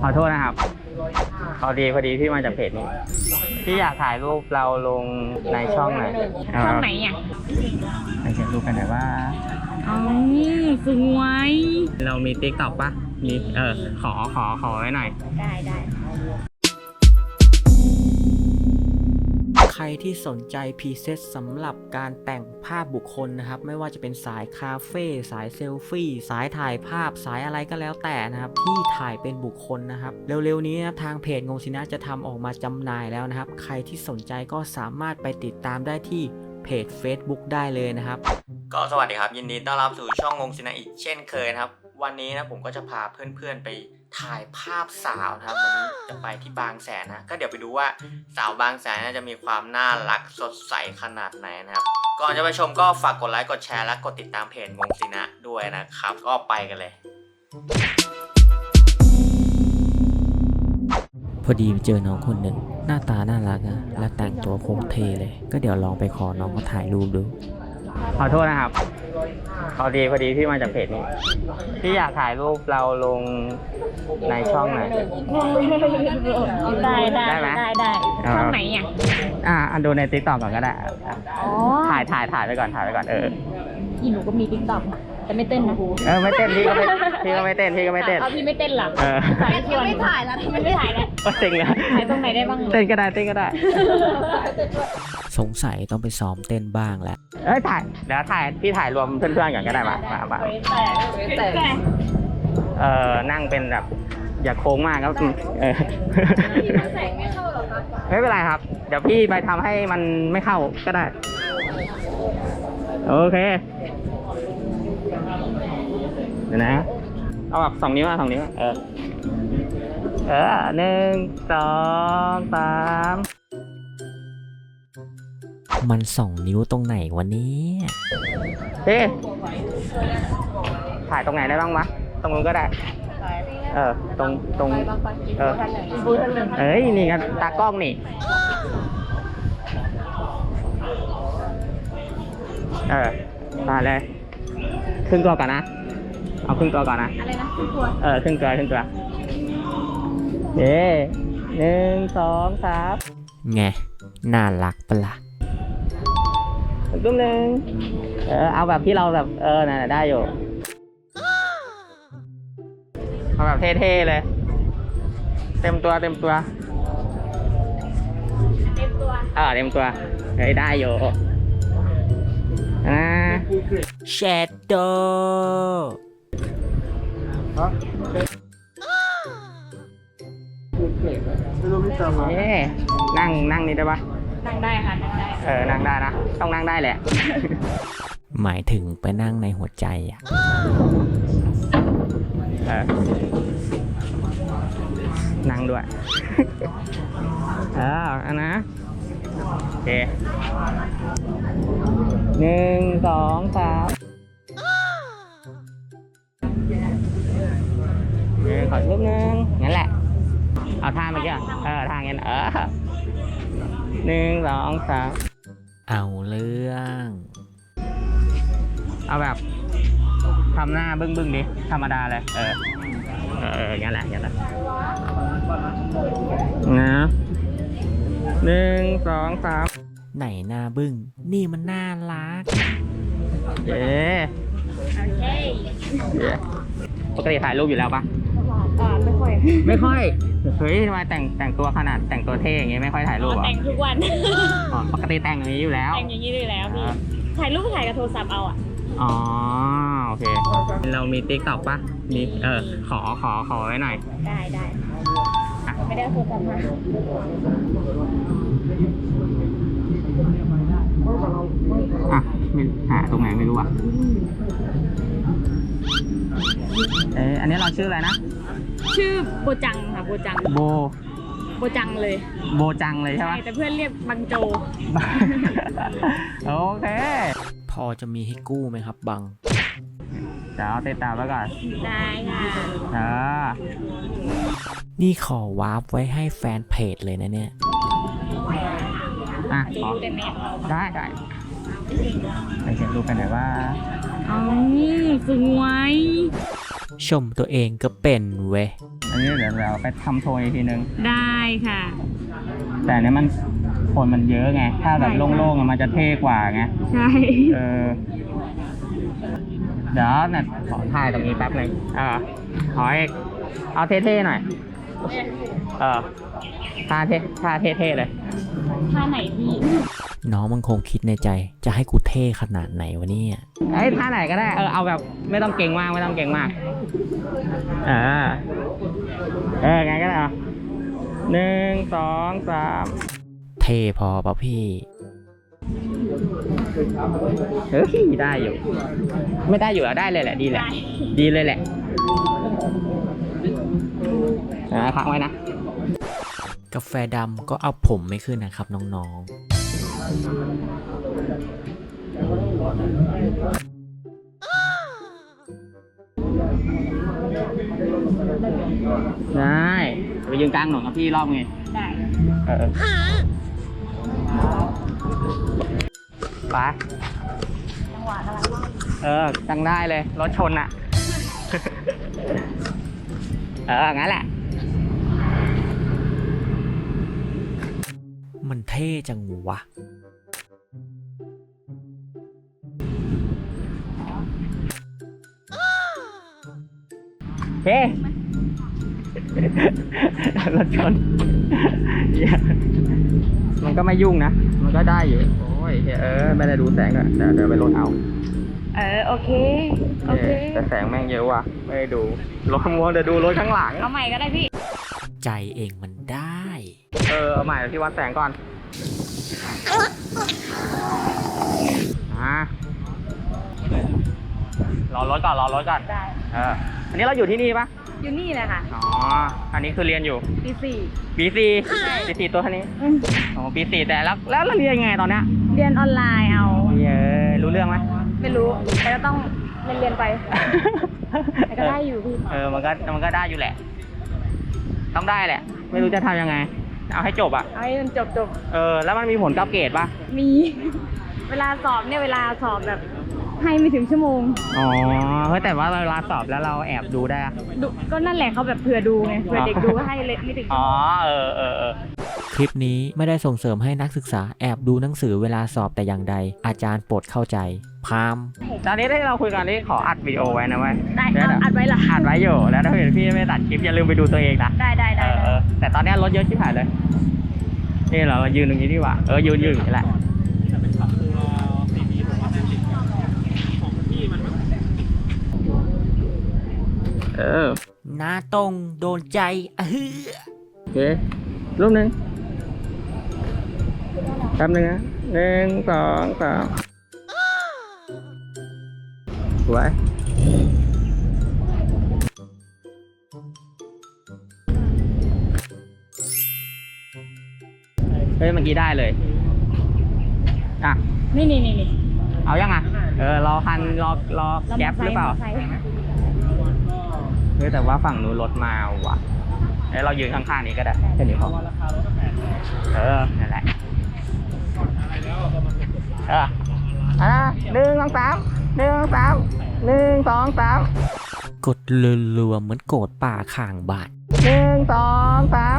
ขอโทษนะครับพอดีพอดีพี่มาจากเพจนี้พี่อยากถ่ายรูปเราลงในช่องหน่อยช่องไหนอะไปเช็คดูกันหน่อยว่าอ๋อสวย เรามีติ๊กต็อกปะมีเออขอขอขอไว้หน่อย ได้ได้ ใครที่สนใจพรีเซตสำหรับการแต่งภาพบุคคลนะครับ ไม่ว่าจะเป็นสายคาเฟ่สายเซลฟี่สายถ่ายภาพสายอะไรก็แล้วแต่นะครับ ที่ถ่ายเป็นบุคคลนะครับ เร็วๆนี้นะทางเพจงงสินะจะทำออกมาจำหน่ายแล้วนะครับ ใครที่สนใจก็สามารถไปติดตามได้ที่เพจ Facebook ได้เลยนะครับ ก็สวัสดีครับ ยินดีต้อนรับสู่ช่องงงสินะอีกเช่นเคยนะครับ วันนี้นะผมก็จะพาเพื่อนๆไป ถ่ายภาพสาวนะครับวันนี้จะไปที่บางแสนนะ ก็เดี๋ยวไปดูว่าสาวบางแสนน่าจะมีความน่ารักสดใสขนาดไหนนะครับ ก่อนจะไปชมก็ฝากกดไลค์กดแชร์และกดติดตามเพจงงสินะด้วยนะครับ ก็ไปกันเลย พอดีเจอน้องคนหนึ่งหน้าตาน่ารักอะและแต่งตัวโคตรเท่เลย ก็เดี๋ยวลองไปขอน้องเขาถ่ายรูปดู ขอโทษนะครับ พอดีพอดีพี่มาจากเพจนี้ พี่อยากถ่ายรูปเราลงในช่องหน่อยได้ได้ได้ไหมได้ได้เอาช่องไหนอะอ่าอันดูในติ๊กต็อกก่อนก็ได้อะอ๋อถ่ายถ่ายถ่ายไปก่อนถ่ายไปก่อนเออ อีหนูก็มีติ๊กต็อก แต่ไม่เต้นนะเออไม่เต้นพี่ก็ไม่พี่ก็ไม่เต้นพี่ก็ไม่เต้นเอาพี่ไม่เต้นหรอเออถ่ายชวนไม่ถ่ายแล้วทำไมไม่ถ่ายแล้วก็จริงนะถ่ายตรงไหนได้บ้างเต้นก็ได้เต้นก็ได้สงสัยต้องไปซ้อมเต้นบ้างแหละเอ้ยถ่ายเดี๋ยวถ่ายพี่ถ่ายรวมเพื่อนๆก่อนก็ได้มามามาแต่แต่เออนั่งเป็นแบบอย่าโค้งมากครับเออแสงไม่เข้าหรอคะไม่เป็นไรครับ เดี๋ยวพี่ไปทำให้มันไม่เข้าก็ได้ โอเค เดี๋ยวนะ เอาแบบสองนิ้วอะสองนิ้วอะเออ เออหนึ่งสองสามมันสองนิ้วตรงไหนวะเนี่ยเฮ้ถ่ายตรงไหนได้บ้างวะตรงนู้นก็ได้ เออ ตรงตรง เออเอ้ย นี่กันตากล้องนี่ เออมาเลยครึ่งตัวก่อนนะ เอาครึ่งตัวก่อนนะ อะไรนะทุกตัวเออครึ่งตัวครึ่งตัวเย้หนึ่งสองสามไงน่ารักปะละ่ะอีกรูปหนึ่งเออเอาแบบที่เราแบบเออนั่นนะได้อยู่ เอาแบบเท่ๆเลย เต็มตัวเต็มตัว เต็มตัวเออเต็มตัวเฮ้ยได้อยู่อ่า แชดโดเอ๊ะนั่งนั่งนี่ได้ปะนั่งได้ค่ะนั่งได้เออ นั่งได้นะ ต้องนั่งได้แหละ หมายถึงไปนั่งในหัวใจอะเออนั่งด้วย เอออันนะ โอเคหนึ่งสองสาม รูปหนึงงั้นแหละ เอาท่าเมื่อกี้อะเออท่างั้นเออหนึ่งสองสามเอาเรื่อง เอาแบบทำหน้าบึ้งบึ้งๆดิ ธรรมดาเลยเออเออ เอองั้นแหละงั้นแหละนะหนึ่งสองสามไหนหน้าบึ้ง นี่มันน่ารักเย้โอเคเย้ปกติถ่ายรูปอยู่แล้วปะ อ่าไม่ค่อยไม่ค่อย เฮ้ยทำไมแต่งแต่งตัวขนาดแต่งตัวเท่อย่างงี้ไม่ค่อยถ่ายรูปเหรอแต่งทุกวัน อ๋อปกติแต่งอย่างนี้อยู่แล้ว แต่งอย่างนี้เลยแล้วพี่อ่าถ่ายรูปถ่ายกับโทรศัพท์เอาอะ อ๋อโอเค เรามีติ๊กต็อกปะมีเออขอขอขอไว้หน่อย ได้ได้อะไม่ได้เอาโทรศัพท์มาอะไม่หาตรงไหนไม่รู้อะเอะอันนี้เราชื่ออะไรนะ ชื่อโบจังค่ะโบจัง โบ โบจังเลย โบจังเลยใช่ใช่ปะแต่เพื่อนเรียกบังโจ โอเค พอจะมีให้กู้ไหมครับบังเดี๋ยวเอาติดตามไว้ก่อน ได้ค่ะเออ นี่ขอวาร์ปไว้ให้แฟนเพจเลยนะเนี่ย อะขออินเทอร์เน็ตได้ได้ไปเช็คดูกันหน่อยว่า อ๋อสวย ชมตัวเองก็เป็นเว้ยอันนี้เดี๋ยวเราไปทำโทนอีกทีนึง ได้ค่ะ แต่อันนี้มันคนมันเยอะไง ถ้าแบบใช่โล่งๆอะมันจะเท่กว่าไง ใช่ เออ เดี๋ยวเนี่ยขอถ่ายตรงนี้แป๊บหนึงเออขอให้เอาเท่ๆหน่อย เออท่าเท่ท่าเท่ๆเลย ท่าไหนพี่น้องมันคงคิดในใจ จะให้กูเท่ขนาดไหนวะเนี่ยเอ้ยท่าไหนก็ได้เออเอาแบบไม่ต้องเก่งมากไม่ต้องเก่งมากเออเออไงก็ได้อะหนึ่งสองสามเท่พอป่ะพี่ เฮ้ยได้อยู่ ไม่ได้อยู่อะได้เลยแหละดีแหละ ดีเลยแหละอ่าพักไว้นะ กาแฟดำก็เอาผมไม่ขึ้นนะครับน้อง ได้ไปยืนกลางถนนกับพี่รอบไงได้เออไปจังหวะกำลังว่างเออจังได้เลย รถชนอะเออ งั้นแหละ มันเท่จังวะ เฮ้รถชนเหี้ยมันก็ไม่ยุ่งนะ มันก็ได้อยู่ โอ้ยเหี้ยเออ ไม่ได้ดูแสงด้วยเดี๋ยวเดี๋ยวไปลดเอา เออ โอเค โอเค แต่แสงแม่งเยอะว่ะ ไม่ได้ดู รถมัวแต่ดูรถข้างหลัง เอาใหม่ก็ได้พี่ ใจเองมันได้ เออ เอาใหม่ที่วัดแสงก่อนอ่ารอรถก่อน รอรถก่อน ได้ เอออั นนี้เราอยู่ที่นี่ปะอยู่นี่เลยค่ะ อ๋อ อันนี้คือเรียนอยู่ ปีสี่ปีสี่ปีสี่ตัวเท่านี้อืมอ๋อ ปีสี่แต่แล้วแล้วเราเรียนยังไงตอนเนี้ยเรียนออนไลน์เอา เยอะรู้เรื่องไหมไม่รู้ แต่ก็ต้องเรียนเรียนๆไปแต่ก็ได้อยู่พี่ เออ มันก็มันก็ได้อยู่แหละ ต้องได้แหละ ไม่รู้จะทำยังไง เอาให้จบอะเอาให้มันจบจบเออ แล้วมันมีผลกับเกรดปะๆมี เวลาสอบเนี่ยเวลาสอบแบบ ให้ไม่ถึงชั่วโมง อ๋อเฮ้ยแต่ว่าเวลาสอบแล้วเราแอบดูได้อะดูก็นั่นแหละเขาแบบเผื่อดูไงเผื่อเด็กดูให้เลยไม่ถึงชั่อ๋วอโมงเออเออเออ คลิปนี้ไม่ได้ส่งเสริมให้นักศึกษาแอบดูหนังสือเวลาสอบแต่อย่างใด อาจารย์โปรดเข้าใจพามตอนนี้ที่เราคุยกันนี่ขออัดวิดีโอไว้นะเว้ยได้เดี๋ยวเอาอัดไว้เหรออัดไว้อยู่แล้วถ้าเกิดพี่ไม่ตัดคลิปอย่าลืมไปดูตัวเองนะได้ได้เอได้อเออแต่ตอนนี้รถเยอะชิบหายเลย นี่เรายืนตรงนี้ดีกว่าเออยืนยืนอย่างนี้แหละ เออหน้าตรงโดนใจอะฮึโอเครูปหนึ่งแป๊บหนึงนะหนึ่งสองสามสวยเฮ้ยเมื่อกี้ได้เลย อะ นี่นี่นี่นี่เอายังอะ เออ รอคัน รอ รอแก๊ปหรือเปล่ามอไซค์ เฮ้ยแต่ว่าฝั่งนู้นรถมาว่ะเอ้ยเรายืนข้างๆนี้ก็ได้แค่นี้พอเออนั่นแหละเอออะนะหนึ่งสองสามหนึ่งสองสามหนึ่งสองสามกดรัวๆเหมือนโกรธป่าข่างบาทหนึ่งสองสาม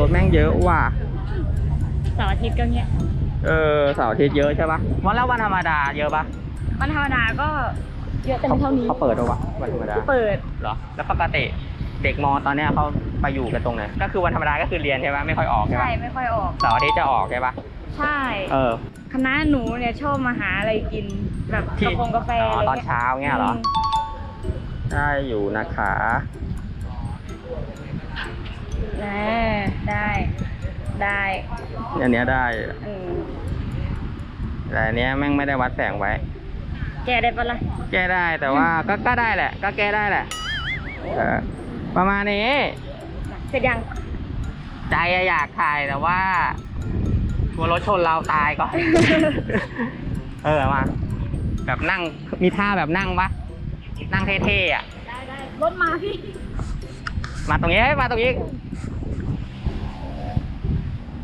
รถแม่งเยอะว่ะเสาร์อาทิตย์ก็เงี้ย เออเสาร์อาทิตย์เยอะใช่ปะวันแล้ววันธรรมดาเยอะปะวันธรรมดาก็เยอะแต่ไม่เท่านี้เขาเปิดหรอวะวันธรรมดาเปิดเหรอแล้วปกติเด็กมอตอนเนี้ยเขาไปอยู่กันตรงไหนก็คือวันธรรมดาก็คือเรียนใช่ปะไม่ค่อยออกใช่ใช่ปะไม่ค่อยออก เสาร์อาทิตย์จะออกใช่ปะใช่เออคณะหนูเนี่ยชอบมาหาอะไรกินแบบที่กาแฟกาแฟอ๋ออะไรตอนเช้าเงี้ยเหรอมได้อยู่นะคะ อ่าได้ได้อันเนี้ยได้ อืมแต่อันเนี้ยแม่งไม่ได้วัดแสงไว้ แกได้ปะล่ะแก้ได้แต่ว่าก็ก็ได้แหละ ก็แก้ได้แหละเออประมาณนี้ เสร็จยัง ใจอะอยากถ่ายแต่ว่า กลัวรถชนเราตายก่อน เออมา แบบนั่งมีท่าแบบนั่งปะนั่งเท่ๆอะได้ได้รถมาพี่ มาตรงนี้เฮ้ยมาตรงนี้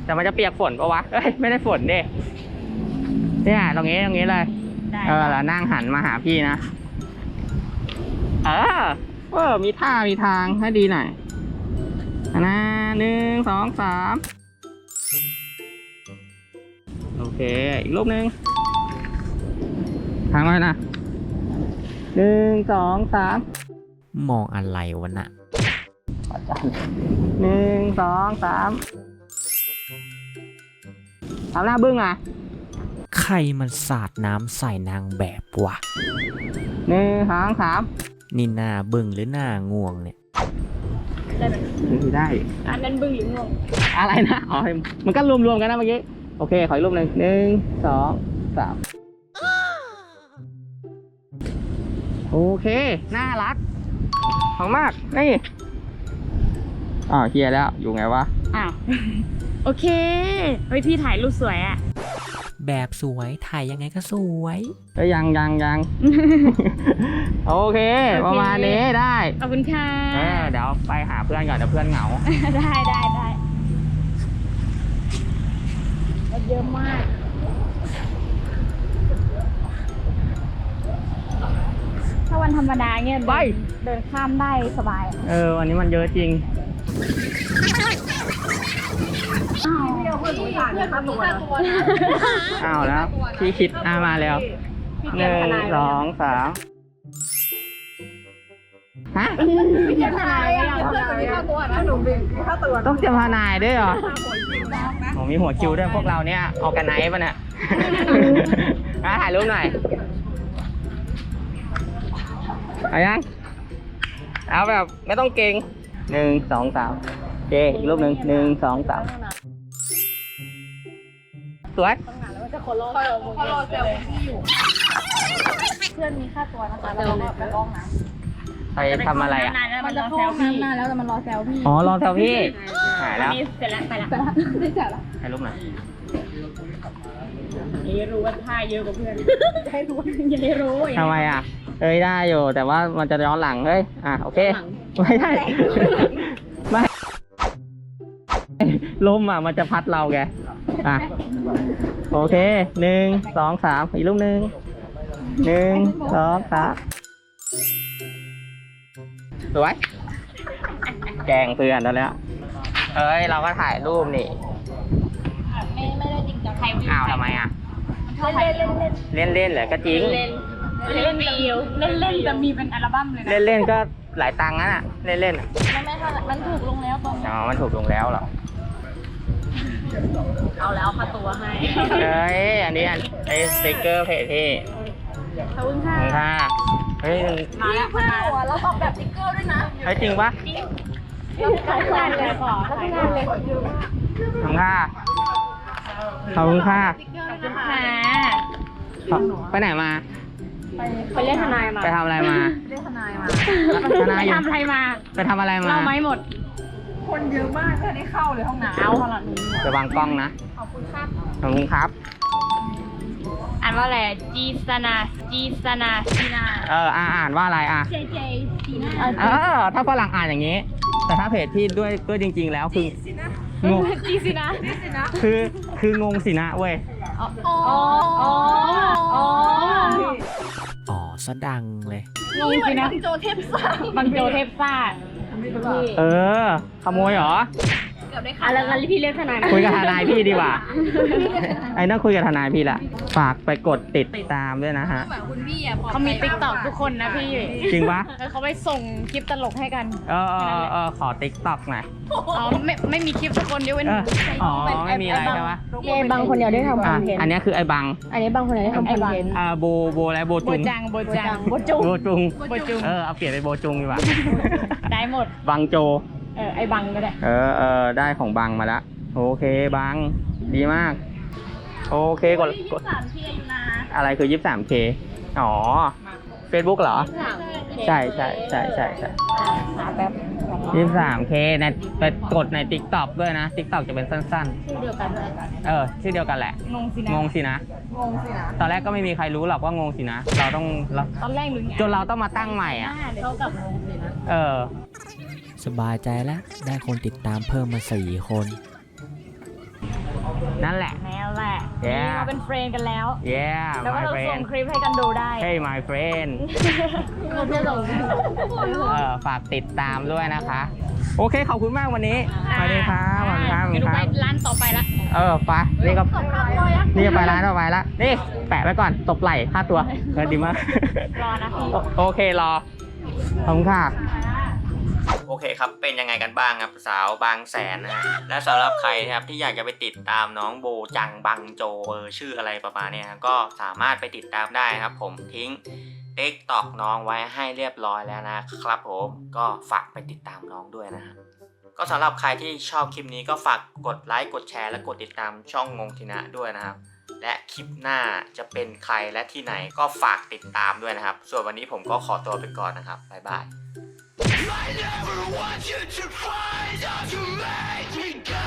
แต่มันจะเปียกฝนปะวะเอ้ยไม่ได้ฝนดิเนี่ยตรงนี้ตรงนี้เลย ได้เออแล้วนั่งหันมาหาพี่นะ เออเออมีท่ามีทางให้ดีหน่อยอันนะหนึ่งสองสามโอเค อีกรูปหนึ่งทางเลยนะหนึ่งสองสามมองอะไรวะน่ะ หนึ่งสองสามทำหน้าบึ้งอะใครมันสาดน้ำใส่นางแบบวะหนึ่งสองสามนี่หน้าบึ้งหรือหน้าง่วงเนี่ยได้ไหมได้ อันนั้นบึ้งหรืองงอะไรนะอ๋อมันก็รวมๆกันนะเมื่อกี้ โอเค ขออีกรูปหนึ่งหนึ่งสองสามโอเค น่ารัก ของมาก นี่ อ๋อเฮียแล้วอยู่ไงวะ อ้าว โอเค เฮ้ยพี่ถ่ายรูปสวยอะแบบสวยถ่ายยังไงก็สวย เอ้ยยังยังยังโอเคโอเค ประมาณนี้ได้ขอบคุณค่ะ เออเดี๋ยวไปหาเพื่อนก่อนเดี๋ยวเพื่อนเหงา ได้ได้ได้รถเยอะมาก ถ้าวันธรรมดาเนี่ยเดินไป เดินข้ามได้สบายเออวันนี้มันเยอะจริงอ้าว เพื่อนหนูถ่ายเนี่ยค่าตัวนะอ้าวแล้วพี่คิดอ่ามาแล้วหนึ่งสองสามฮะพี่เจมทนายอะเพื่อนมีค่าตัวนะหนูบินค่าตัวต้องเจอพานายด้วยเหรอผมมีหัวคิวด้วยพวกเราเนี่ยออกกันไนท์ป่ะเนี่ยมาถ่ายรูปหน่อยเอายังเอาแบบไม่ต้องเก่ง หนึ่งสองสามโอเคอีกรูปหนึ่งหนึ่งสองสามสวยจะขอรอขอรอเซลฟี่อยู่ เพื่อนมีค่าตัวนะคะแล้วก็ไปร้องนะไปทำอะไรอะ มันจะเข้าห้องน้ำนานแล้วแต่มันรอแซวพี่ อ๋อ รอแถวพี่หายแล้วนี่เสร็จแล้วไปแล้วไปแล้วได้เสร็จแล้วถ่ายรูปหน่อยอย่ารู้ว่าท่าเยอะกว่าเพื่อนอย่าให้รู้อย่าให้รู้ทำไมอะเอ้ยได้อยู่ แต่ว่ามันจะย้อนหลังเฮ้ย อะ โอเค ไม่ได้ไม่ ลมอะมันจะพัดเราแกอะ โอเค หนึ่ง สอง สาม อีกรูปหนึ่ง หนึ่ง สอง สามสวย แกล้งเพื่อนแล้วแล้วเอ้ย เราก็ถ่ายรูปนี่ ไม่ไม่ได้จริงจังใครอ้าวทำไมอะ เล่นเล่นเล่นเล่นเล่นๆเหรอก็จริงเล่นเล่นเดียวเล่นเล่นจะมีเป็นอัลบั้มเลยนะ เล่นเล่นๆก็ หลายตังค์นั่นอะ เล่นเล่นๆอะไม่ไม่เท่าไหร่มันถูกลงแล้วตรงอ๋อมันถูกลงแล้วเหรอเอาแล้วค่าตัวให้เอ้ยอันนี้อันไอ้สติกเกอร์เพจพี่ขอบคุณค่ะขอบคุณค่ะเฮ้ยมาแล้วมาแล้วเราออกแบบติ๊กเกอร์ด้วยนะเฮ้ยจริงปะขายงานเลยขอขายงานเลยขอบคุณค่ะขอบคุณค่ะค่ะไปไหนมา ไปเล่นทนายมาไปทำอะไรมาเล่นทนายมา ทนายอยู่ทำอะไรมา ไปทำอะไรมาเราไม่หมด คนเยอะมากเลยได้เข้าเลยห้องน้ำเอาจะวางกล้องนะ ขอบคุณครับขอบคุณครับ อ่านว่าอะไรจีสนาจีสนาจีนาเอออ่าอ่านว่าอะไรอะเจเจจีนาเออ ถ้าฝรั่งอ่านอย่างนี้ แต่ถ้าเพจพี่ด้วยด้วยจริง ๆ แล้วคืองงจีสินะคือคืองงสินะเว้ยอ๋ออ๋อ อ๋ออ๋อสะดังเลยงงสินะบังโจเทพซ่าบังโจเทพซ่าเออ ขโมยเหรอ อะแล้วงั้นพี่เรียกทนายคุยกับทนายพี่ดีกว่า ไอ้นั่นคุยกับทนายพี่ละ ฝากไปกดติดตามด้วยนะฮะเขามีติ๊กต็อกทุกคนนะพี่จริงปะแล้วเขาไปส่งคลิปตลกให้กันเออเออเออขอติ๊กต็อกหน่อยอ๋อไม่ไม่มีคลิปทุกคนยกเว้นเอออ๋อไม่มีอะไรใช่ปะเยบางคนเดียวได้ทำคอะอนเทนต์อันนี้คือไอ้บังอันนี้บางคนเดียวได้ทำคอนเทนต์อ่าโบโบและโบโบจุงจังโบจังโบจุงโบจุง โบจุงเออเอาเปลี่ยนเป็นโบจุงดีกว่า ได้หมด บังโจเออไอ้บังก็ได้เออเออได้ของบังมาแล้วโอเคบังดีมาก โอเคกดกดสามทีอยู่นะอะไรคือ 23K อ๋อ Facebook เหรอ ใช่ใช่ใช่ใช่ใช่หาแป๊บยี่สามเคในไปกดใน t ิ k t o k ด้วยนะ t ิ k t o k จะเป็นสั้นชื่อเดียวกันเลยๆ เออ ชื่อเดียวกันแหละ งงสินะงงสินะ งงสินะตอนแรกก็ไม่มีใครรู้หรอกว่างงสินะ เราต้องเราตอนแรกหนูไงจนเราต้องมาตั้งใหม่อะเท่ากับงงสินะ เออ สบายใจแล้ว ได้คนติดตามเพิ่มมาสี่คน นั่นแหละแน่แหละ Yeah เราเป็นเฟรนด์กันแล้ว yeah แล้วก็ my เราส่ง friend คลิปให้กันดูได้ hey my friend เราจะส่งเออฝากติดตามด้วยนะคะ โอเค ขอบคุณมากวันนี้สวัสดีครับขอบคุณครับขอบคุณครับ ร้านต่อไปละ เออไปนี่ก็ นี่จะไปร้านต่อไปละ นี่แปะไว้ก่อน ตบไหล่ค่าตัวเออดีมาก รอนะพี่โอโอเครอขอบคุณค่ะ โอเคครับ เป็นยังไงกันบ้างครับสาวบางแสนนะ และสำหรับใครนะครับที่อยากจะไปติดตามน้องโบจังบังโจเออชื่ออะไรประมาณนี้ยก็สามารถไปติดตามได้ครับ ผมทิ้งติ๊กตอกน้องไว้ให้เรียบร้อยแล้วนะครับ ผมก็ฝากไปติดตามน้องด้วยนะก็สำหรับใครที่ชอบคลิปนี้ก็ฝากกดไลค์กดแชร์และกดติดตามช่องงงทินะด้วยนะครับ และคลิปหน้าจะเป็นใครและที่ไหนก็ฝากติดตามด้วยนะครับ ส่วนวันนี้ผมก็ขอตัวไปก่อนนะครับบ๊ายบาย I never want you to find out to make